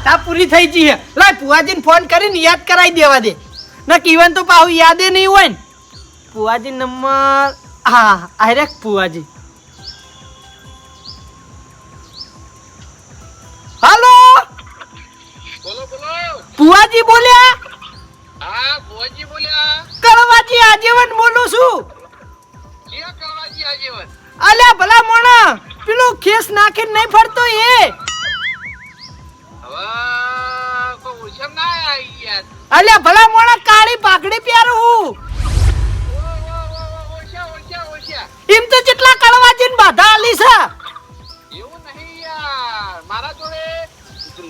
બાધા પૂરી થઈ ગઈ છે લાય પુવાજીને ફોન કરીને યાદ કરાવી દેવા દે. ના કીવન તો પાછું યાદે નહીં હોય ને. પુવાજી નંબર હા આરે પુવાજી હાલો? બોલો બોલો. પુવાજી બોલ્યા? હા ભુવનજી બોલ્યા. કળવાજી આજીવન બોલું છું. આજીવન? અલ્યા ભલા મોણા પેલું ખેસ નાખીને નહીં ફરતો એ. અલ્યા ભલા મોણા કાળી પાઘડી પહેરું હું. એમ તો જેટલા કળવાજીને બાધા આલી છે. એવું નહીં યાર. મારા જોડે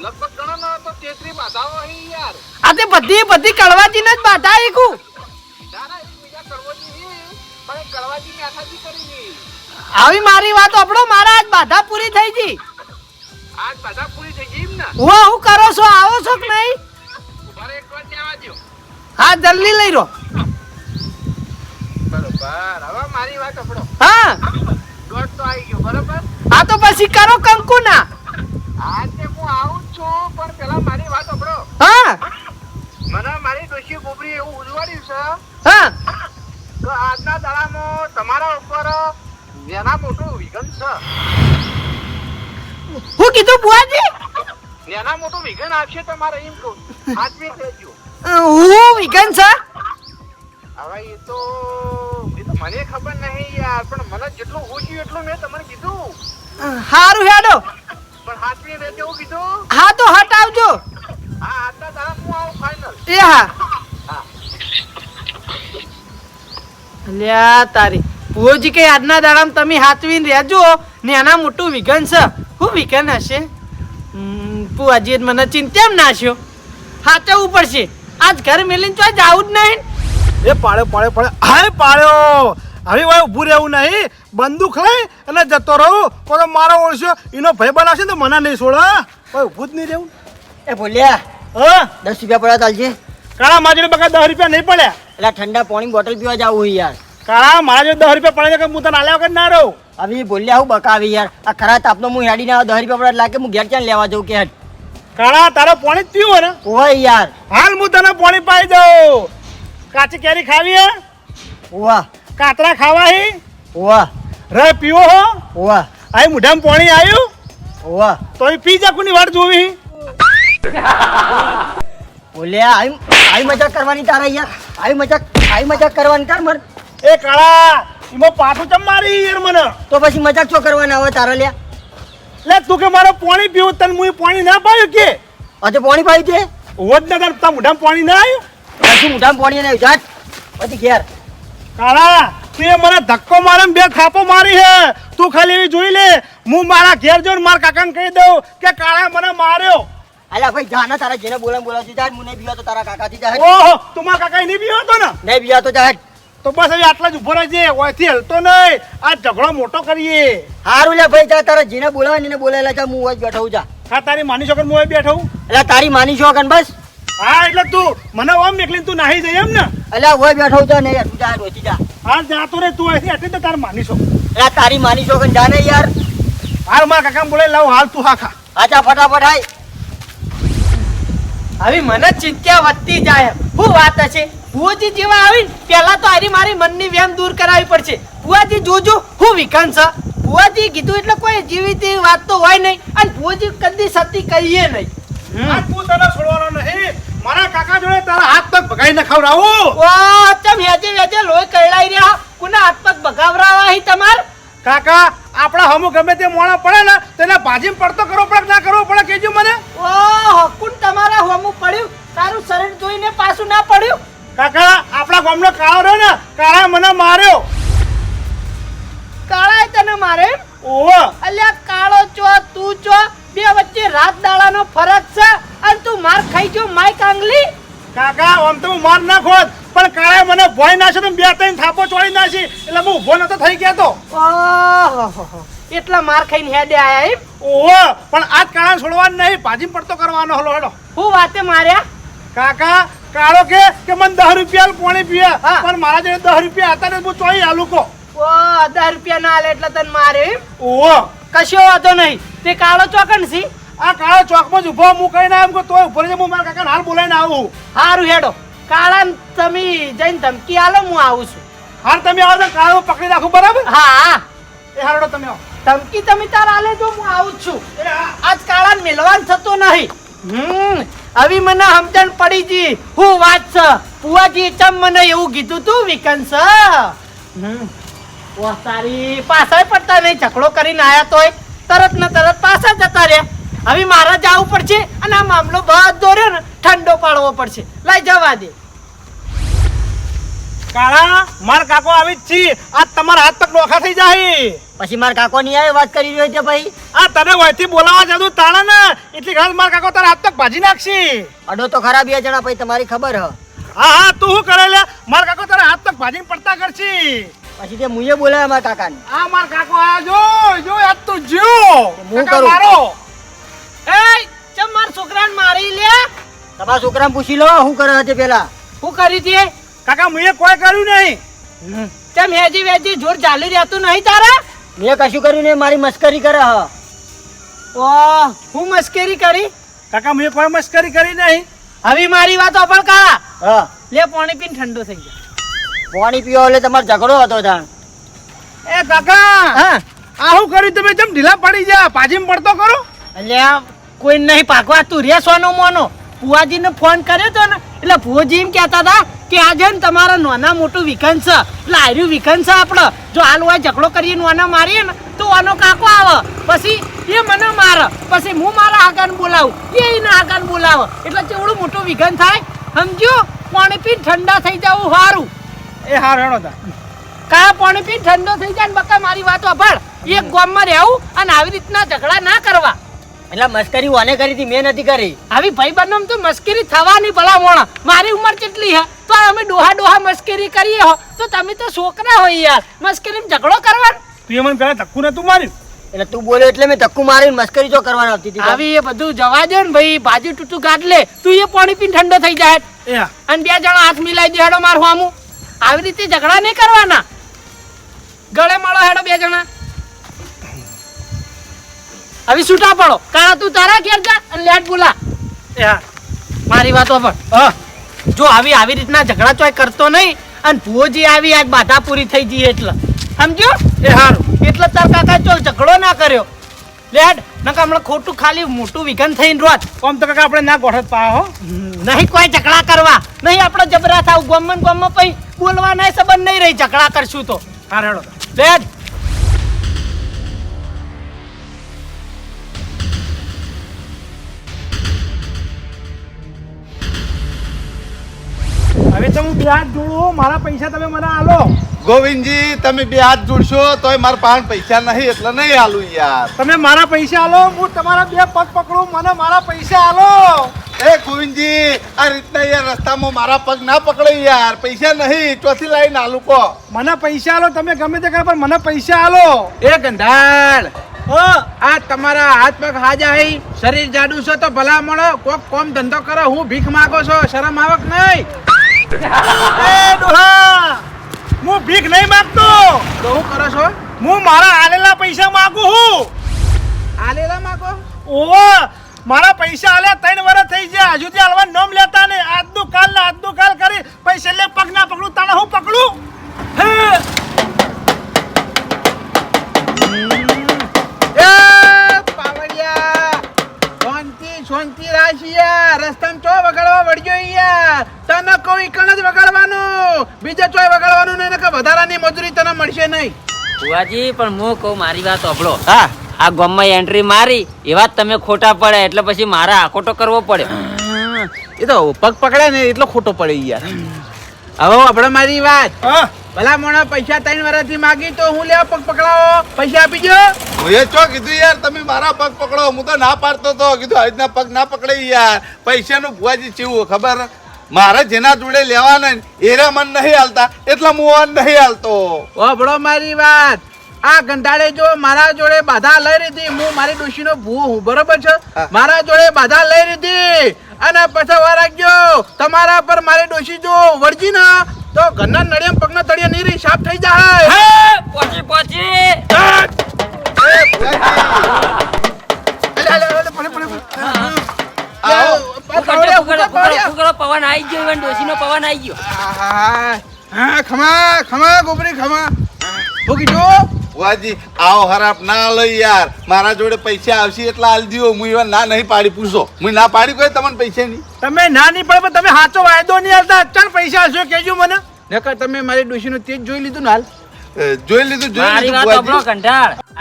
લગભગ ગણો ને તો તેત્રી બાધાઓ અહીં યાર. આ તે બધી બધી કળવાજીને જ બાધા આઈકું ના એક બીજા કરવોજી હી પણ એ કરવાજી મેથાજી કરી આવી મારી વાત આપણો મારા આજ બાધા પૂરી થઈ ગઈ. આજ બાધા પૂરી ને હું હું કરો છો? આવો છો કે નહીં? હા જલ્દી લઈ રો બરોબર. હવે મારી વાત સાંભળો. હા. દોઢ તો આવી ગયો બરોબર? આ તો પછી કરો કંકુ ના આજે હું આવું છું પણ પેલા મારી વાત સાંભળો. હા. મને મારી ડોશી ગોબરી એવું ઉજવાડ્યું છે. હા. તો આજના દાડામાં તમારા ઉપર જેના મોટું વિઘન છે. હું કીધું બુઆજી નાના મોટો વિઘન આવશે તમારે એમ કહું. હાથવી દેજો હું વિઘન છે હવે એ તો એ તો મને ખબર નહીં યાર પણ મને જેટલું ઓછું એટલું મેં તમને કીધું. હારું હેડો. પણ હાથવી દેજો એવું કીધું? હા તો હટાવજો. હા આજના દાડા હું આવું ફાઈનલ એ હા. અલ્યા તારી ભુવોજી કે આજના દાડામાં તમે હાથવીને રહેજો ને એના મોટું વિઘન છે. હું વિઘન હશે? જ મને ચિંતામ નાશ્યો હાચવવું પડશે. આજ ઘર મેલીને તો જાવું જ નહીં. એ પાડ્યો પાડ્યો પાડ્યો. હાય પાડ્યો. હવે ભાઈ ઊભું રહેવું નહીં. બંદૂક લઈ અને જતો રહું. તો મારો ઓળખ્યો એનો ભય બનાવશે ને તો મને નહીં છોડે ભાઈ ઊભું જ નહીં રહેવું. એ બોલ્યા હા? દસ રૂપિયા પડ્યા ચાલશે કાળા મારા જોડે બકા દસ રૂપિયા નહીં પડ્યા. એટલે ઠંડા પાણી બોટલ પીવા જવું હોય યાર. કાળા મારા જોડે દસ રૂપિયા પડે કે હું તને આલ્યા વગર ના રહું? હવે બોલ્યા હું બકાવી યાર. આ ખરા તાપનો હું હેડી ના દસ રૂપિયા પડ્યા લાગે હું ઘેર ક્યાં લેવા જઉં કે હેડ. કાળા તારો પાણી જ પીવું ને? ઓય યાર. હાલ હું તને પાણી પાઈ દઉં. કાચી કેરી ખાવી હે? ઓવા કાતરા ખાવા હી ઓવા રે પીવો હો. ઓવા આ મુઢામ પાણી આવ્યું ઓવા તો પી જા કોની વાટ જોવી? બોલ્યા આઈ આઈ મજાક કરવાની તારા યાર. આઈ મજાક આઈ મજાક કરવાની કર મર એ કાળા ઈમો પાછું ચમ મારી યાર મને? તો પછી મજાક ચો કરવાના આવે તારા લ્યા? લે તું કે મારે પાણી પીવું તને હું પાણી ના પાયું કે? આજે પાણી પાઈ કે વોટ ના તાર તા મુઢામ પાણી ના આવ્યું પછી મુઢામ પાણી ને જાટ પછી ઘેર. કાળા તું એ મને ધક્કો મારે બે થાપો મારી હે. તું ખાલી એવી જોઈ લે. હું મારા ઘેર જઈને મારા કાકાને કહી દઉં કે કાળા મને માર્યો. અલ્યા ભાઈ જાના તારા જેને બોલાવ બોલાવતી જાય નહીં બીવા તો તારા કાકાથી જાય. ઓહો તું મારા કાકા નહીં પીવો તો ને? નહીં બીવા તો જા હેડ. તો બસ હવે આટલા જ ઊભો રહેજે ઓયથી હલતો નહીં. આ ઝઘડો મોટો કરીએ. હારું લે ભાઈ જા તારા જીને બોલાવે ને એને બોલાયેલા જા હું હોય બેઠો જા. હા તારી માની છોકર હું અહીં બેઠો એટલે તારી માની છોકર બસ? હા એટલે તું મને ઓમ એકલીને તું નાહી જઈ એમ ને? એટલે હોય બેઠો જા ને યાર તું જા રોતી જા. હા જાતો રે તું અહીંથી એટલે તો તાર માની છો. એટલે તારી માની છોકર જા ને યાર? હાલ મારા કાકા બોલે લાવ હાલ તું હા ખા આજા ફટાફટ આય હવે મને ચિંતા વધતી જાય શું વાત હશે? ભુવાજી જેવા આવી પહેલા તો આરી મારી મનની વ્યામ દૂર કરાવી પડશે. ફુવાજી જોજો હું વિકાન છે ફુવાજી કીધું એટલે કોઈ જીવિત વાત તો હોય નહીં. અને ફુવાજી કદી સતી કહીએ નહીં. આ તું તને છોડવાનો નહીં. મારા કાકા જોડે તારા હાથ પગ ભગાઈ ન ખવડાવું ઓ ચમ હેજે વેજે લોહી કળાઈ રહ્યા? કુના હાથ પગ ભગાવરાવા હી તમાર? કાકા આપણા હમુ ગમે તે મોણા પડે ને તેને ભાજી પડતો કરવો પડે ના કરવો પડે કેજો મને. ઓ હકુન તમારા હમુ પડ્યું. તારું શરીર જોઈને પાછું ના પડ્યું. કાકા આપણા ગામનો કાળો રહ્યો ને કાળા મને માર્યો. કાળાએ તને મારે? ઓહો. અલ્યા કાળો ચો તું ચો બે વચ્ચે રાત દાડાનો ફરક છે અને તું માર ખાઈ ગયો માય કાંગલી કાકા આમ તો હું માર ના ખોત પણ કાળા મને ભોય નાખ્યો તો બે ત્રણ થાપો ચોળી નાખી એટલે હું ઊભો નતો થઈ ગયો તો. ઓહો એટલા માર ખાઈને હેડે આયા એમ? ઓહો પણ આજ કાળા છોડવાનું નહીં ભાજી પડતો કરવાનો. હલો હેડો હું વાતે માર્યા? કાકા કાળો કે કે મને દસ રૂપિયા પાણી પીએ. પણ મારા જોડે દસ રૂપિયા હતા ને હું ચોઈ આલુ કો ઓ દસ રૂપિયા ના આલે એટલે તને મારે ઓ કશો વાંધો નહીં. તે કાળો ચોકન સી આ કાળો ચોકમાં જ ઊભો હું કહીને એમ કે તોય ઉપર હું મારા કાકાને હાલ બોલાવીને આવું. હારું હેડો. કાળા તમે જઈને ધમકી આલો હું આવું છું. હાર તમે આવો તો કાળો પકડી રાખું બરાબર? હા હા. એ હારડો તમે આવો. ધમકી તમે તાર આલે તો હું આવું છું. આજ કાળા મેલવાન થતો નહીં. હમ હવે મને સમજણ પડી જી. હું વાત છે. પુવાજી ચમ મને એવું કીધું તું વિકન્સ હમ વાહ તારી પાછળ પડતા નહીં ઝઘડો કરીને આયા તોય તરત ને તરત પાછા જતા રહ્યા. હવે મારે જવું પડશે અને આ મામલો બધો રહ્યો ને, ઠંડો પાડવો પડશે. લઈ જવા દે. કાળા માર કાકો આવી જ છી. આ તમારા હાથ પગ ડોખા થઈ જાય. પછી મારા કાકો ની આવે વાત કરી રહ્યો છે ભાઈ. આ તને વયથી બોલાવા જાદુ તાણે ને. એટલી ખાસ માર કાકો તારા હાથ પગ ભાજી નાખશી. અડો તો ખરાબ બે જણા ભાઈ તમારી ખબર હ. હા હા તું શું કરે લે? માર કાકો તારા હાથ પગ ભાજીને પડતા કરશી. પછી તે મુએ બોલાવ્યા મારા કાકાને. આ માર કાકો આયા જો જો આ તું જીવ. હું કરું? મારો. એ ચમ માર છોકરાને મારી લે તમારા છોકરાને પૂછી લો શું કરે છે પેલા? શું કરી હતી કાકા મુએ કોઈ કર્યું નહીં. તેમ હેજી વેજી જોર ચાલી રહેતું નહીં તારા? મેં કશું કર્યું નહીં મારી મસ્કરી કરે હ. ઓહ હું મસ્કરી કરી? કાકા મુએ કોઈ મસ્કરી કરી નહીં. હવે મારી વાત પણ કા હા. લે પાણી પીને ઠંડો થઈ ગયો. પાણી પીવો એટલે તમારો ઝઘડો હતો જાણ એ કાકા હા. આ હું કર્યું? તમે જેમ ઢીલા પડી જા પાજીમ પડતો કરો એટલે આ કોઈ નહીં પાકવા તું રે સોનો મોનો. ફુવાજીને ફોન કર્યો તો ને એટલે ફુવાજી એમ કહેતા હતા કે આજે ને તમારા નાના મોટું વિકન છે એટલે આર્યું વિકન છે આપણે જો હાલ હોય ઝઘડો કરીએ નાના મારીએ ને તો આનો કાકો આવે. પછી એ મને મારે. પછી હું મારા આગળ બોલાવું. એ એના આગળ બોલાવે. એટલે ચેવડું મોટું વિઘન થાય. સમજ્યો? પાણી પી ઠંડા થઈ જવું સારું એ હાર હેડો તા. કા પાણી પી ઠંડો થઈ જાય ને બકા મારી વાત વાપર. એક ગામમાં રહેવું અને આવી રીતના ઝઘડા ના કરવા. એટલે મસ્કરી ઓને કરી હતી મેં નથી કરી. આવી ભાઈ બંધો તો મસ્કરી થવાની ભલા મોણા. મારી ઉંમર કેટલી હે? તો અમે ડોહા ડોહા મસ્કરી કરીએ હો. તો તમે તો છોકરા હોય યાર. મસ્કરી ઝઘડો કરવાનો? તું મને પેલા ધક્કુ નતું માર્યું? એટલે તું બોલ્યો એટલે મેં ધક્કુ મારીને મસ્કરી જો કરવાની આવતી હતી આવી એ બધું જવા દે ને ભાઈ. બાજુ તૂટું કાઢ લે. તું એ પાણી પીને ઠંડો થઈ જાય. અને બે જણા હાથ મિલાઈ દેડો હેડો મારું આમું. આવી રીતે ઝઘડા નહીં કરવાના. ગળે મળો હેડો બે જણા. હવે છૂટા પડો. કાળા તું તારા ઘેર જા અને લેટ બોલા. મારી વાતો પણ હા. જો આવી આવી રીતના ઝઘડા ચોય કરતો નહીં અને ભુઓજી આવી આજ બાધા પૂરી થઈ ગઈ એટલે. સમજ્યો? એ હારું. એટલે તાર કાકા ચોલ ઝઘડો ના કર્યો. લેડ નકા હમણાં ખોટું ખાલી મોટું વિઘન થઈને રોત કોમ તો કાકા આપણે ના ગોઠત પા હો. નહીં કોઈ ઝઘડા કરવા. નહીં આપણે જબરા થાવ ગમન ગમમાં પછી બોલવા નહીં સંબંધ નહીં રહી ઝઘડા કરશું તો. હાર હેડો હવે તો હું બે હાથ જોડું મારા પૈસા તમે મને આલો. ગોવિંદજી તમે બે હાથ જોડશો તો મારા પાંચ પૈસા નહીં એટલે નહીં આલું યાર. તમે મારા પૈસા આલો હું તમારા બે પગ પકડું મને મારા પૈસા આલો. એ ગોવિંદજી આ રીતના યાર રસ્તામાં મારા પગ ના પકડે યાર પૈસા નહીં ચોથી લાઈન આલુ કો મને પૈસા આલો તમે ગમે તે કરો પણ મને પૈસા આલો. એ ગંધાળ હો. આ તમારા હાથ પગ હાજા હઈ શરીર જાડું છો તો ભલા મળો કોક કોમ ધંધો કરો હું ભીખ માંગો છો શરમ આવક નહીં. એ ડોહા હું ભીખ નહીં માંગતો. તો હું કરો છો? હું મારા આલેલા પૈસા માંગુ છું. આલેલા માંગો? ઓહો મારા પૈસા આલ્યા ત્રણ વર્ષ થઈ ગયા. હજુ થી હાલવા નોમ લેતા બીજે ચોય વગાડવાનું નહીં ને કે વધારાની મજૂરી તને મળશે નહીં. બુઆજી પણ હું કહું મારી વાત સાંભળો. હા. આ ગામમાં એન્ટ્રી મારી એવા જ તમે ખોટા પડે એટલે પછી મારે આખોટો કરવો પડે. એ તો પગ પકડે ને એટલો ખોટો પડે યાર. હવે આપણે મારી વાત. હા. ભલા મોણા પૈસા ત્રણ વર્ષથી માગી તો હું લેવા પગ પકડાવો? પૈસા આપી જો હું એ ચો કીધું યાર તમે મારા પગ પકડો. હું તો ના પાડતો તો. કીધું આજના રીતના પગ ના પકડે યાર. પૈસાનું ભુવાજી ચીવું ખબર? મારે જેના જોડે લેવાના એરા મન નહીં હાલતા એટલે મોહન નહીં હાલતો. ઓબળો મારી વાત. આ ગંધાડે જો મારા જોડે બાધા લઈ લીધી હું મારી ડોશીનો ભૂ હું બરોબર છે? મારા જોડે બાધા લઈ લીધી. અને પછી વાર રાખજો તમારા પર મારી ડોશી જો વળજી ના તો ઘરના નડિયમ પગના તળિયા નીરી સાફ થઈ જાય. એ ભુવાજી, અલે, અલે, અલે, પડે, પડે, પડે. પવન આવી ગયો ઇવન ડોશીનો પવન આવી ગયો. હા ખમા ખમા ગોબરી ખમા. હું કીધું ભુવાજી આવો હરાપ ના લઈ યાર. મારા જોડે પૈસા આવશે એટલા હાલ દિયો. હું એવા ના નહીં પાડી પૂછો. હું ના પાડી કોઈ તમને પૈસા નહીં? તમે ના નહીં પડે પણ તમે સાચો વાયદો નહીં હાલતા. અચાન પૈસા આવશે કેજો મને. નકર તમે મારી ડોશીનું તેજ જોઈ લીધું ને હાલ. જોઈ લીધું જોઈ મારી લીધું વાત ભુવાજી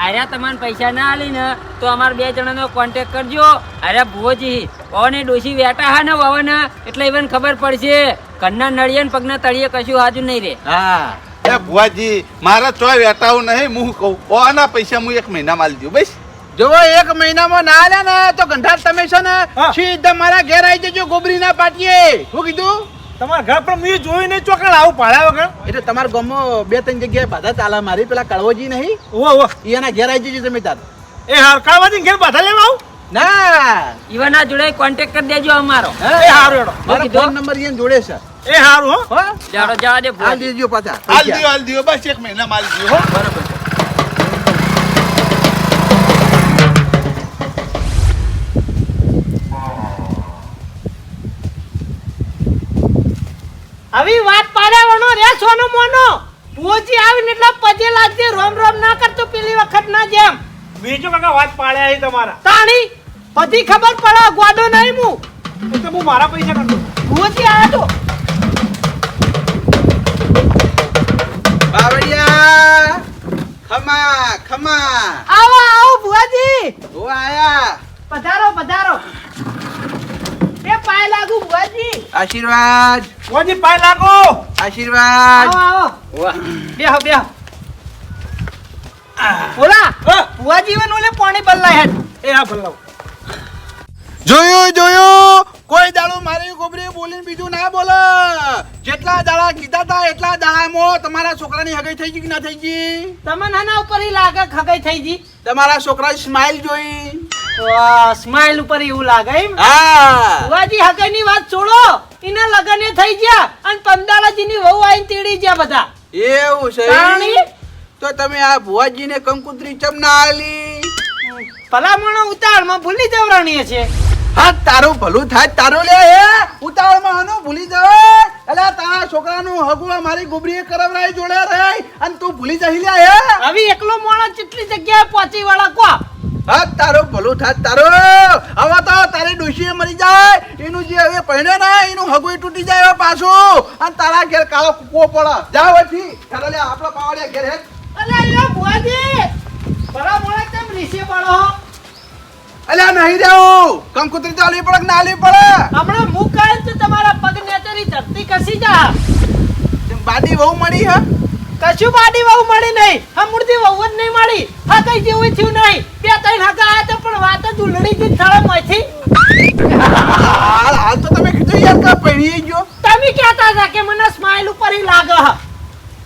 આર્યા તમને પૈસા ના આલી ને તો અમાર બે જણાનો કોન્ટેક્ટ કરજો. આર્યા ભુવોજી પવને ડોશી વેટા હા ને પવન એટલે ઇવન ખબર પડશે. કન્ના નળિયે ને પગના તળિયે કશું હાજુ નહીં રે. હા. એ ભુવાજી મારા ચોય વેટાવું નહીં હું કહું? ઓના પૈસા હું એક મહિના માલ દઉં બસ. જો એક મહિનામાં ના આલ્યા ને તો ગંધાર તમે છો ને સીધા મારા ઘેર આવી જજો ગોબરી ના પાટીએ. શું કીધું? તમારા ઘર પર મેં જોયું નહીં ચોકડ આવું પાડ્યા વગર. એટલે તમારા ગામમાં બે ત્રણ જગ્યાએ બાધા ચાલે મારી પેલા કળવોજી નહીં? ઓહો ઓહો એના ઘેર આવી જજો તમે તાર. એ હરકાળવાથી ઘેર બાધા લેવા આવું? ના. ઈવાના જોડે કોન્ટેક્ટ કરી દેજો અમારો? એ હારું એડો મારો ફોન નંબર એને જોડે છે. એ સારું હો. જાડો જવા દે હાલ દેજો પાછા. હાલ દિયો હાલ દિયો બસ એક મહિના માલ દિયો હો? બરાબર આવી વાત પાડવાનો રે સોનો મોનો. ભુવોજી આવીને એટલે પજે લાગજે રોમ રોમ ના કરતો પેલી વખત ના જેમ. બીજો કાકા વાત પાડ્યા છે તમારા. તાણી બધી ખબર પડે ગોડો નહીં હું એટલે તો હું મારા પૈસા કરતો ભુવોજી આવ્યા તો. બાવળિયા ખમા ખમા. આવો આવો ભુવાજી. ઓ આયા. પધારો પધારો. એ પાય લાગુ ભુવાજી. આશીર્વાદ. કોજી પાય લાગો. આશીર્વાદ. આવો આવો. વાહ. બેહો બેહો. બોલા હા. ભુવાજી વન ઓલે પાણી બદલાય હે એ હા ભલાવ જોયું જોયું. કોઈ દાડો મારી ગોબરી બોલીને બીજું ના બોલે. જેટલા દાડા કીધા હતા એટલા દાડામાં તમારા છોકરાની હગાઈ થઈ ગઈ કે ના થઈ ગઈ? તમને આના ઉપર ઈ લાગે હગાઈ થઈ ગઈ? તમારા છોકરા સ્માઈલ જોઈ. વાહ સ્માઈલ ઉપર એવું લાગે એમ? હા. ભુવાજી હગાઈની વાત છોડો. એના લગન એ થઈ ગયા અને પંદાલાજીની વહુ આઈને તેડી ગયા બધા. એવું છે? તો તમે આ ભુવાજીને કંકુત્રી ચમ ના આલી ભલામણો ઉતાળમાં ભૂલી જવરાણીએ છે. હા તારું ભલું થાય તારું લે હે ઉતાવળમાં આનું ભૂલી જવાય. અલા તારા છોકરાનું હગુઆ મારી ગુબરીએ કરવરાય જોડે રહી. અને તું ભૂલી જઈ લે હે હવે એકલો મોણો કેટલી જગ્યાએ પહોંચી વાળા કો. હા તારું ભલું થાય તારું. હવે તો તારી ડોશીએ મરી જાય. એનું જે હવે પહેણે ને એનું હગુઈ તૂટી જાય હવે પાછું. અને તારા ઘેર કાળો કૂવો પડે. જાવ વથી ચાલો લે આપણો પાવડિયા ઘેર હે. અલે અલ્યા બરા ભલામણો તેમ રીસે પડો અલ્યા નહીં દેવું કંકુતરી તો આલવી પડે કે ના આલવી પડે? હમણાં મુખ કહે તો તમારા પગ નેચરી ધરતી કસી જા. તેમ બાડી બહુ મળી હ? કશું બાડી વહુ મળી નહીં. હમુરથી વહુ જ નહીં મળી. હા કઈ જેવું થયું નહીં. બે ત્રણ હગા આયા તો પણ વાત જ ઉલડી ગઈ થળે માંથી હાલ હાલ તો તમે કીધું યાર કા પહેરી ગયો. તમે કહેતા હતા કે મને સ્માઈલ ઉપર ઈ લાગે. હ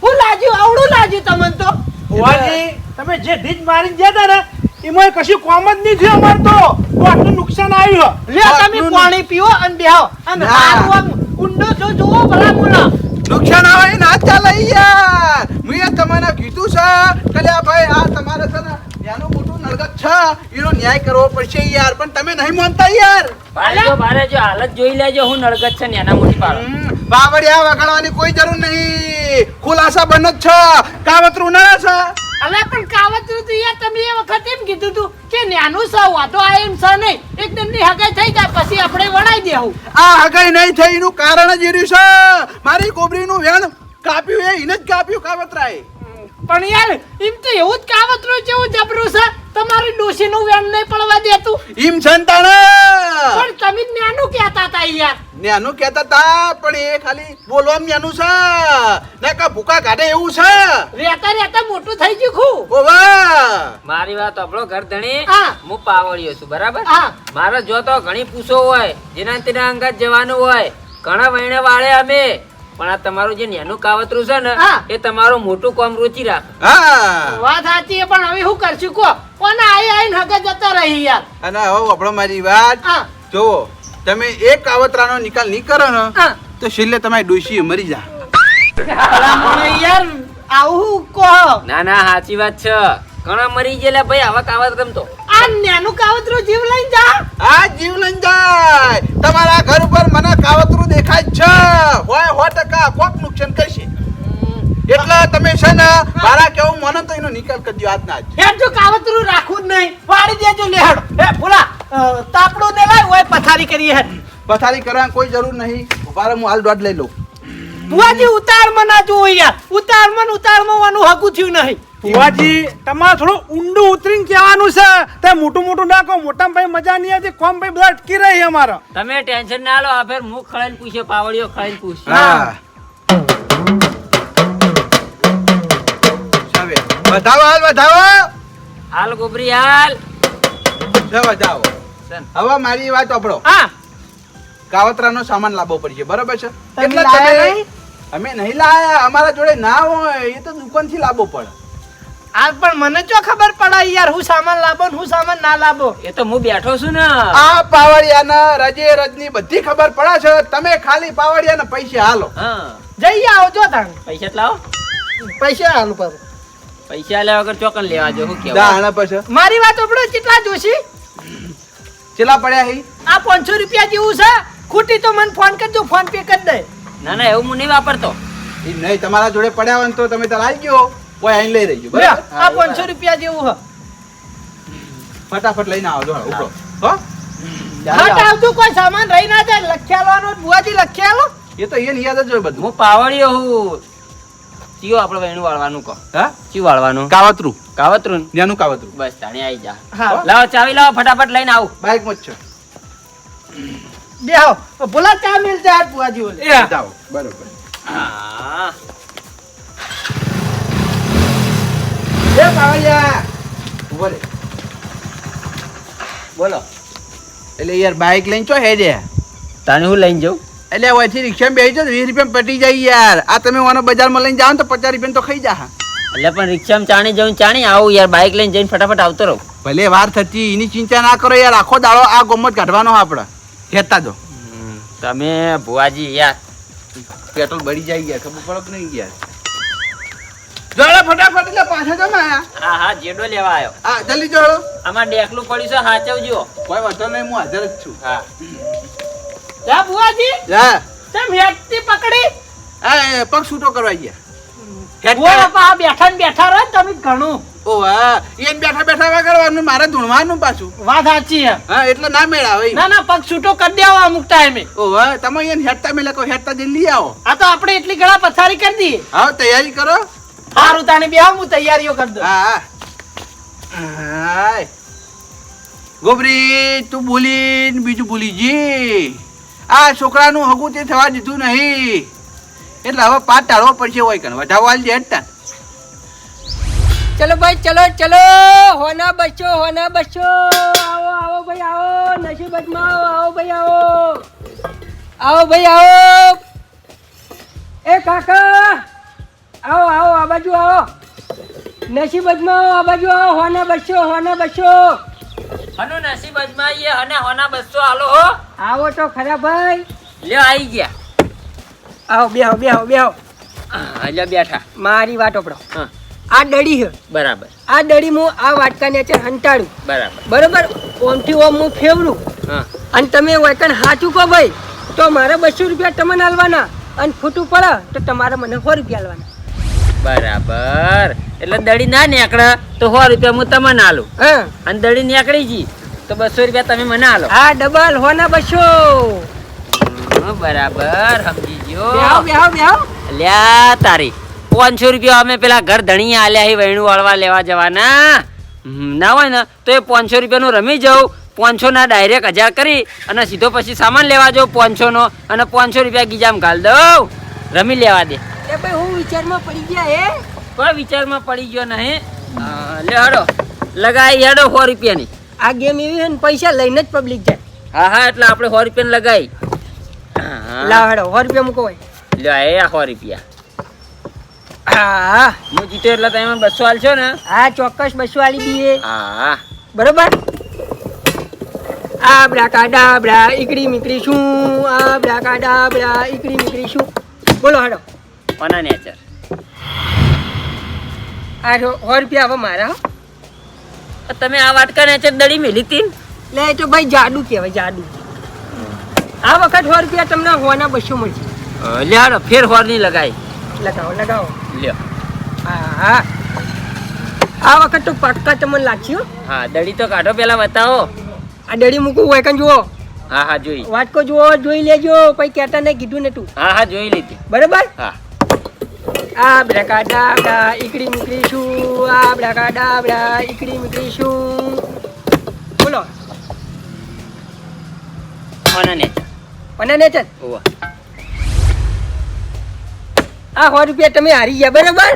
હું લાજ્યું આવડું લાજ્યું તમને તો. ઓવાજી તમે જે ઢીજ મારીને જતા ને એમાં કશું કોમ જ નહીં થયું અમારે તો. તો આટલું નુકસાન આવ્યું. લે તમે પાણી પીઓ અને બેહો. અને. હારું આમ ઊંડો છો જુઓ ભલા મોણા નુકસાન આવે ના ચાલે યાર. મેં તમને કીધું છે કલ્યા ભાઈ આ તમારે છે ને એનું મોટું નરગત છે. એનો ન્યાય કરવો પડશે યાર પણ તમે નહીં માનતા યાર. બારે ભારે જો હાલત જોઈ લેજો હું નળગત છે ને એના મોટી પાડો. હમ, વગાડવાની કોઈ જરૂર નહીં. ખુલાસા બન જ છે. કાવતરું ના છે. અલે પણ કાવતરું તો યાર તમે એ વખત એમ કીધું તું કે નાનું સૌ વાતો આ એમ સૌ નહીં. એકદમની હગાઈ થઈ જાય પછી આપણે વણાઈ દેવું. આ હગાઈ નહીં થઈ એનું કારણ જ એર્યું છે. મારી ગોબરીનું વેણ કાપ્યું એ એને જ કાપ્યું કાવતરાએ. પણ યાર એમ તો એવું જ કાવતરું જેવું જબરું છે. તમારી ડોશીનું વેણ નહીં પડવા દેતું. ઈમ સંતાણા પણ તમે જ્ઞાનું કહેતા હતા યાર. ન્યાનું કહેતા તા પણ એ ખાલી બોલવા નેનું છે. ને કા ભૂકા કાઢે એવું છે. રેતા રેતા મોટું થઈ ગયું ખૂબ ઓવા મારી વાત આપણો ઘર ધણી હા. હું પાવડિયો છું બરાબર? હા. મારે જો તો ઘણી પૂછો હોય જેના તેના અંગત જવાનું હોય. ઘણા વૈણે વાળે અમે. પણ આ તમારું જે નેનું કાવતરું છે ને એ તમારું મોટું કોમ રૂચી રાખ. વાત સાચી છે, પણ હવે શું કરશું? કો કોને આઈ આઈને હગે જતા રહી યાર. અને હવે આપણો મારી વાત. જોવો તમે એક કાવતરાનો નિકાલ નહીં કરો ને હા. તો છેલ્લે તમારી ડોશી મરી જા. યાર આવું કહો. ના ના સાચી વાત છે. ઘણા મરી ગયેલા ભાઈ આવા કાવતરમ રમતો આ આ કાવતરું જીવ લઈને જા. આ જીવ લઈને જાય. તમારા ઘર ઉપર મને કાવતરું દેખાય છે. હોય સો ટકા. કોક નુકસાન કરશે. એટલે તમે છે ને મારા કેવું મને તો એનો નિકાલ કરજો આજના આજ જો કાવતરું રાખવું જ નહીં. વાળી દેજો લેહડ. ભૂલા. અ, તાપડું ને લાય ઓય પથારી કરીએ હેડ. પથારી કરવાની કોઈ જરૂર નહીં. ઊભા હું હાલ દોઢ લઈ લઉં. બુઆજી ઉતારમાં ના જોવો યાર. ઉતાર મન ઉતારમાં વાનું હકું થયું નહીં. ભુવાજી તમારે થોડું ઊંડું ઉતરીને કહેવાનું છે. તે મોટું મોટું ના કહો મોટા ભાઈ મજા નહીં આવતી કોમ ભાઈ બધા અટકી રહી અમારા. તમે ટેન્શન ના લો આ ફેર મુખ ખળાઈને પૂછ્યો પાવડીઓ ખળાઈને પૂછ્યો હા. વધાવો હાલ વધાવો. હાલ ગોબરી હાલ. વધાવો. હવે મારી વાત સાંભળો હા. કાવતરાનો સામાન લાવવો પડશે બરાબર છે? એટલે તમે- અમે નહીં લાયા અમારા જોડે ના હોય એ તો દુકાનથી લાવવો પડે. આ પણ મને જો ખબર પડે યાર હું સામાન લાવો ને હું સામાન ના લાવો એ તો હું બેઠો છું ને. આ પાવડિયાના રજે રજની બધી ખબર પડે છે. તમે ખાલી પાવડિયાના પૈસા હાલો. જઈ આવો જો તાણ. પૈસા લાવો. પૈસા હાલો પર પૈસા લેવા વગર ચોકન લેવા જો હું કેવા? દાણા પછી મારી વાત ઓપડો કેટલા જોશી? ચેલા પડ્યા હી? આ પાંચસો રૂપિયા જેવું છે. ખૂટી તો મને ફોન કરજો ફોન પે કરી દે. ના ના એવું હું નહીં વાપરતો. નહીં તમારા જોડે પડ્યા હોય ને તો તમે તો લાવી ગયો. કોઈ આઈને લઈ રહી બરાબર? આ પાંચસો રૂપિયા જેવું હ. ફટાફટ લઈને આવજો ઉપડો હો? હટ આવતું કોઈ સામાન રહી ના જાય લખ્યાલો બુઆજી લખ્યાલો એ તો એને યાદ જ હોય બધું. હું પાવડીઓ હું ચિયો આપણે વેણું વાળવાનું કહો. હા? વાળવાનું? કાવતરું. કાવતરું ને? કાવતરું. બસ તાણી આવી જા. હા. લાવો ચાવી લાવો ફટાફટ લઈને આવું. બાઈકમાં છે. બેહો ભૂલા ચા મિલ જાય બુઆજી ઓલે. જાઓ બરોબર. હા. એ પાવડિયા ઊભો રે. બોલો. એટલે યાર બાઈક લઈને ચો હેડે. તાણી હું લઈને જાઉં? એટલે ઓછી રિક્ષામાં બેસી જાઓ વીસ રૂપિયા પટી જાય યાર. આ તમે ઓનો બજારમાં લઈને જાઓ તો પચાસ રૂપિયા તો ખાઈ જા એટલે પણ રિક્ષામાં ચાણી જવું ચાણી આવું યાર બાઇક લઈને જઈને ફટાફટ આવતો રહું. ભલે વાર થતી એની ચિંતા ના કરો યાર. આખો દાડો આ ગોમત કાઢવાનો આપણે કહેતા જો તમે ભુવાજી યાર. પેટ્રોલ બળી જાય યાર ખબર પડો કે નહીં યાર? જોડે ફટાફટ એટલે પાછા જમા. હા હા જેડો લેવા આવ્યો જલ્દી જોડો. આમાં ડેકલું પડ્યું છે હાચવજો. કોઈ વાંધો નહીં હું હાજર જ છું. હા. જા બુઆજી જા. તેમ હેડતી પકડી? આ પગ છૂટો કરવા ગયા. બેઠા ને બેઠા રહો તમે ઘણું. ઓ હા. એને બેઠા બેઠા કરવાનું મારે ધૂણવાનું પાછું. વાત સાચી હે હા એટલે ના મેળ આવે ના ના પગ છૂટો કરી દેવો અમુક ટાઈમે ઓહ તમે એને હેડતા મેલે કહો હેડતા જલ્દી આવો. આ તો આપણે એટલી ગળા પથારી કરી દઈએ. હા તૈયારી કરો. સારું તાણી બે હું તૈયારીઓ કરી દઉં. હા હાય. ગોબરી તું ભૂલી ને બીજું ભૂલી જી. આ છોકરાનું હગું તે થવા દીધું નહીં. એટલે હવે પાટ ટાળવો પડશે હોય કણ. વધાવવા આલ જે હેડતા. ચલો ભાઈ ચલો ચલો. હોના બસો હોના બસો આવો આવો ભાઈ આવો. નસીબતમાં આવો આવો ભાઈ આવો. આવો ભાઈ આવો. એ કાકા. આવો આવો આ બાજુ આવો. નસીબતમાં આવો આ બાજુ આવો હોના બસો હોના બસો. હનુ નસીબ અજમાઈએ અને હોના બસો હાલો હો. આવો તો ખરા ભાઈ. લ્યો આવી ગયા. આવો બેહો બેહો બેહો. હા, બેઠા. મારી વાત ઓપડો આ દડી છે. બરાબર. આ દડી હું આ વાટકાને અત્યારે હંટાડું બરાબર. બરોબર? ઓમથી ઓમ હું ફેવરું. હા. અને તમે વેકણ સાચું કહો ભાઈ તો મારે બસો રૂપિયા તમને આલવાના. અને ખોટું પડે તો તમારે મને સો રૂપિયા આલવાના. બરાબર. એટલે દડી ના નીકળે તો સો રૂપિયા હું તમને આલું. હા? અને દડી નીકળી ગઈ તો બસો રૂપિયા તમે મને આલો. હા ડબલ હો ના બસો. બરાબર સમજી ગયો. બેહો બેહો લ્યા તારી. પાંચસો રૂપિયા અમે પેલા ઘર ધણી આલ્યા હી વૈણું વાળવા લેવા જવાના. ના હોય ને તો એ પાંચસો રૂપિયાનું રમી જાઉં. પાંચસો ના ડાયરેક્ટ હજાર કરી અને સીધો પછી સામાન લેવા જાઉં પાંચસો નો અને પાંચસો રૂપિયા ગીજામ ઘાલ દઉં. રમી લેવા દે. એ ભાઈ હું વિચારમાં પડી ગયા હે? કોઈ વિચારમાં પડી ગયો નહીં. લે હડો. લગાઈ હેડો સો રૂપિયાની. આ ગેમ એવી છે ને પૈસા લઈને જ પબ્લિક જાય. હા હા એટલે આપણે સો રૂપિયાની લગાવી હા, લાવ હેડો સો રૂપિયા મૂકો લે એ આ સો રૂપિયા. હા. હું જીતો એટલે તમે બસો આલશો ને? હા ચોક્કસ બસો આલી દઈએ. હા. બરોબર? આબડા કાડાબડા ઈકડી મીકડી શું? આબડા કાડાબડા ઈકડી મીકડી શું? બોલો હેડો. પના નેચર આ સો રૂપિયા હવે મારા તમે આ વાટકા નેચર દડી મેલી હતી લે એ તો ભાઈ જાડુ કહેવાય જાડુ. આ વખત સો રૂપિયા તમને હોના બસો મળશે. લ્યાડો ફેર હોર નહીં લગાય. લગાવો લગાવો. લ્યો હા હા. આ વખત તો પાક્કા તમને લાગશે હા. દડી તો કાઢો પેલા બતાવો. આ દડી મૂકું હોય કન જુઓ. હા હા જોઈ. વાટકો જુઓ જોઈ લેજો. પછી કેતા નહીં કીધું ને તું. હા હા જોઈ લીધી. બરાબર? હા. આ બ્રાકા ડાબડા ઈકડી મીકડી શું આ બ્રાકા ડાબડા ઈકડી મીકડી શું બોલો ઓના ને અને ને ચલ ઓવા આ સો રૂપિયા તમે હારી ગયા બરાબર?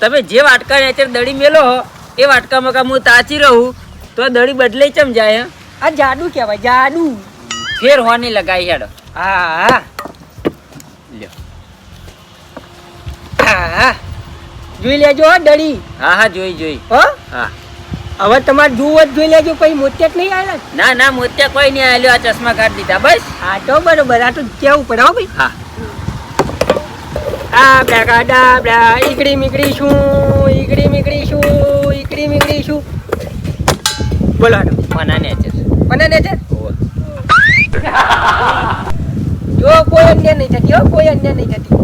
તમે જે વાટકા નેચર દડી મેલો હો એ વાટકામાં કામ હું તાચી રહું તો દડી બદલાઈ ચમ જાય? આ જાડુ કહેવાય જાડુ. ફેર હોની લગાવી લગાઈ હેડો. હા હા. હા જોઈ લેજો હો દડી હા હા જોઈ જોઈ. હો? હા. હવે તમારે જુઓ જ જોઈ લેજો કોઈ મોતિયા નહીં આવેલા ના ના મોતિયા કોઈ નહીં આવેલો આ ચશ્મા કાઢી દીધા બસ. હા તો બરોબર આ તો કેવું પડે હો ભાઈ. હા. આ બ્રાકા ડાબડા ઈકડી મીકડી શું ઈકડી મીકડી શું ઈકડી મીકડી શું બોલો હાડો ઓના ને મને ને છે? જો કોઈ અન્ય નહીં થતી હો કોઈ અન્ય નહીં થતી.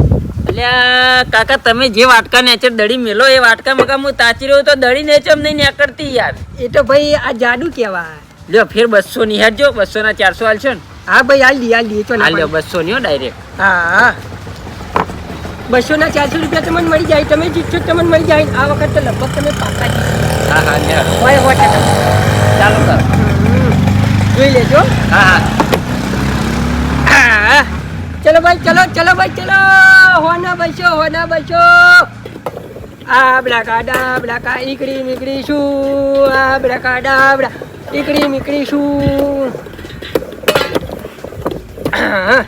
અલ્યા કાકા તમે જે વાટકા નેચર દડી મેલો એ વાટકા મકા હું તાચી રહ્યો તો દડી નેચર નહીં નીકળતી યાર. એ તો ભાઈ આ જાડુ કહેવાય. લ્યો ફેર બસો ની હેડજો બસો ના ચારસો હાલશો ને. હા ભાઈ હાલ દી હાલ એ તો હાલ લ્યો બસો ની ડાયરેક્ટ હા હા. બસો ના ચારસો રૂપિયા તમને મળી જાય તમે જીતશો તમને મળી જાય. આ વખત તો લગભગ તમે પાકા જીતશો હા હા લ્યો. હોય ચાલો સર જોઈ લેજો. હા હા. ચલો ભાઈ, ચલો ચલો ભાઈ, ચલો. હોના બસો હોના બસો આ કાડા આબડા કા, ઈકડી મીકડી શું? આ બ્લાકા ડા બ્લા ઈકડી મીકડી શું? હા.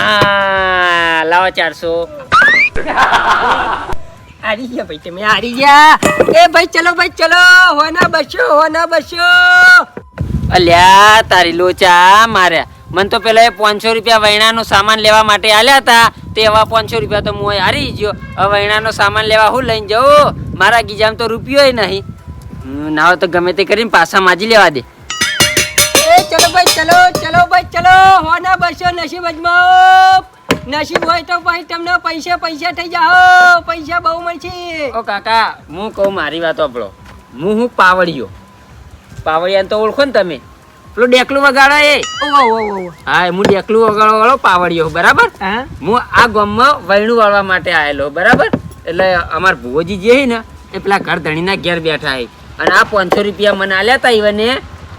હા લાવો ચારસો. હારી ગયા ભાઈ, તમે હારી ગયા. એ ભાઈ, ચલો ભાઈ, ચલો. હોના બસો હોના બસો અલ્યા, તારી લોચા માર્યા. મને તો પેલા એ પાંચસો રૂપિયા વૈણાનો સામાન લેવા માટે આલ્યા હતા. તે એવા પાંચસો રૂપિયા તો હું હારી ગયો. હવે વૈણાનો સામાન લેવા હું લઈને જાઉં? મારા ગીજામાં તો રૂપિયો નહીં. ના તો ગમે તે કરીને પાછા માજી લેવા દે. એ ચલો ભાઈ ચલો ચલો ભાઈ ચલો. હોના બસો નસીબ અજમાવો નસીબ હોય તો ભાઈ તમને પૈસા પૈસા થઈ જાઓ. પૈસા બહુ મળશે. ઓ કાકા હું કહું મારી વાત આપણો. હું હું પાવડિયો. પાવડિયાને તો ઓળખો ને તમે. પેલું ડેકલું વગાડો એ. હા હું ડેકલું વગાડો વાળો પાવડિયો બરાબર? હા. હું આ ગામમાં વૈણું વાળવા માટે આવેલો બરાબર? એટલે અમાર ભુવોજી જે છે ને એ પેલા ઘર ધણીના ઘેર બેઠા હે અને આ પાંચસો રૂપિયા મને આલ્યા હતા ઈવને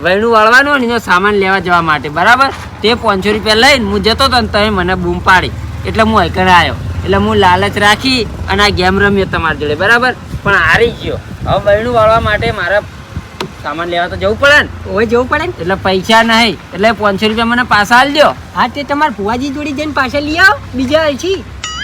વૈણું વાળવાનો ને એનો સામાન લેવા જવા માટે બરાબર? તે પાંચસો રૂપિયા લઈને હું જતો હતો ને તમે મને બૂમ પાડી. એટલે હું એકડ આવ્યો એટલે હું લાલચ રાખી અને આ ગેમ રમ્યો તમારી જોડે બરાબર? પણ હારી ગયો. હવે વૈણું વાળવા માટે મારે સામાન લેવા તો જવું પડે ને? ઓય જવું પડે ને? એટલે પૈસા નહીં. એટલે પાંચસો રૂપિયા મને પાછા આલજો હા તે તમારા ભુવાજી જોડી જઈને પાછા લઈ આવો બીજા છે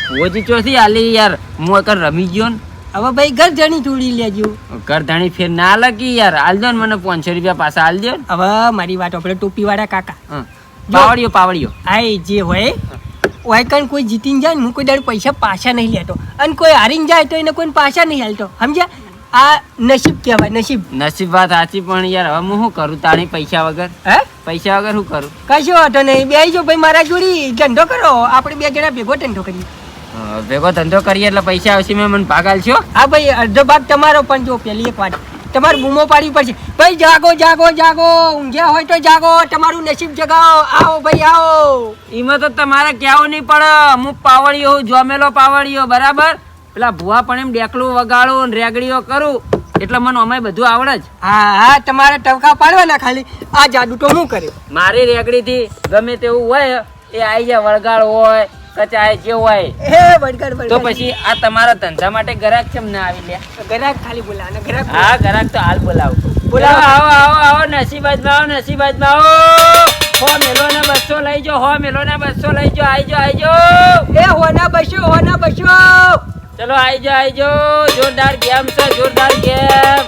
ભુવોજી ચોથી આલી યાર. હું એકડ રમી ગયો ને. હવે ભાઈ ઘર ધણી જોડી લેજો. ઘર ધણી ફેર ના લગી યાર. આલજો ને મને પાંચસો રૂપિયા પાછા આલજો હવે મારી વાત આપણે ટોપી વાળા કાકા. પાવડિયો પાવડિયો હા જે હોય હોય કણ કોઈ જીતીને જાય ને હું કોઈ દાડે પૈસા પાછા નહીં લેતો. અને કોઈ હારીને જાય તો એને કોઈ પાછા નહીં હાલતો. સમજ્યા? આ નસીબ કહેવાય નસીબ. નસીબ વાત સાચી પણ યાર હવે હું શું કરું? તાણી પૈસા વગર? હે? પૈસા વગર શું કરું? કશો વાંધો નહીં. બે જો ભાઈ મારા જોડી. ધંધો કરો. આપણે બે જણા ભેગો ધંધો કરીએ. ભેગો ધંધો કરીએ એટલે પૈસા આવશે મેં મને ભાગ આલશો? હા ભાઈ અડધો ભાગ તમારો પણ જો પેલી એક વાત. તમારે બૂમો પાડવી પડશે. ભાઈ જાગો જાગો જાગો. ઊંઘ્યા હોય તો જાગો. તમારું નસીબ જગાવો. આવો ભાઈ આવો. એમાં તો તમારે કહેવું નહીં પડે. હું પાવડિયો જોમેલો પાવડિયો બરાબર? પેલા ભુવા પણ એમ ડેકલું વગાડું ને રેગડીઓ કરું. એટલે મને અમાય બધું આવડે જ. હા હા તમારે ટવકા પાડવાના ખાલી. આ જાદુ તો હું કર્યું? મારી રેગડીથી ગમે તેવું હોય એ આવી જાય વળગાડ હોય કચાય જે હોય. હે વળગાડ તો પછી આ તમારા ધંધા માટે ગ્રાહક કેમ ના આવી લે? ગ્રાહક ખાલી બોલાવે ગ્રાહક હા ગ્રાહક તો હાલ બોલાવો. બોલાવો. બોલાવો આવો આવો આવો નસીબાજમાં આવો નસીબાજમાં આવો. હો મેલો ને બસો લઈ જો હો મેલો ને બસો લઈ જો આઈ જો આઈ જો એ હોના બસો હોના બસો ચલો આઈજો આઈ જો જોરદાર ગેમ છે જોરદાર ગેમ.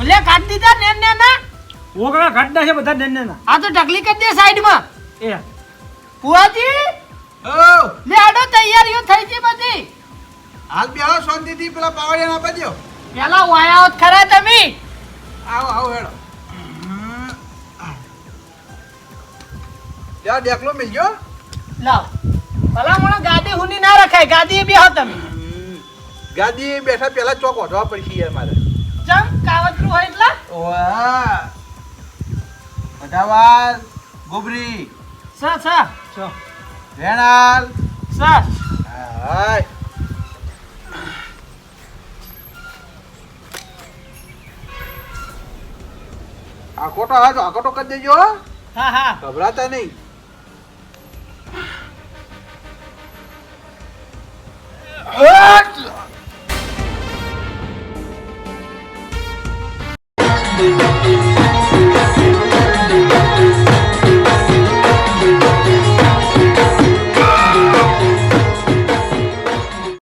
ઓલે કાઢ દીધા ને ને ના. ઓગળા ઘટના છે બધા નેન નેના આ તો ઢગલી કરી દે સાઈડમાં. એ. ફુવાજી લે આડો તૈયારીઓ થઈ ગઈ બધી. હાલ બે શાંતિથી પેલા પાવડિયા ના દો પેલા વાયા હોત ખરા તમે. આવો આવો હેડો. ત્યાં દેખલો મિલ ગયો લાવ. ભલા મને ગાદી હુની ના રખાય. ગાદી બે હો તમે. ગાદી બેઠા પેલા ચોક વધવા પડશે યાર મારે. જમ કાવતરું હોય એટલે? ઓવા બધાવાલ ગોબરી. સ સ. સ રેણાલ. સ. હાય. આકોટો હાજો આકોટો કરી દેજો હા. હા ગભરાતા નહીં. What?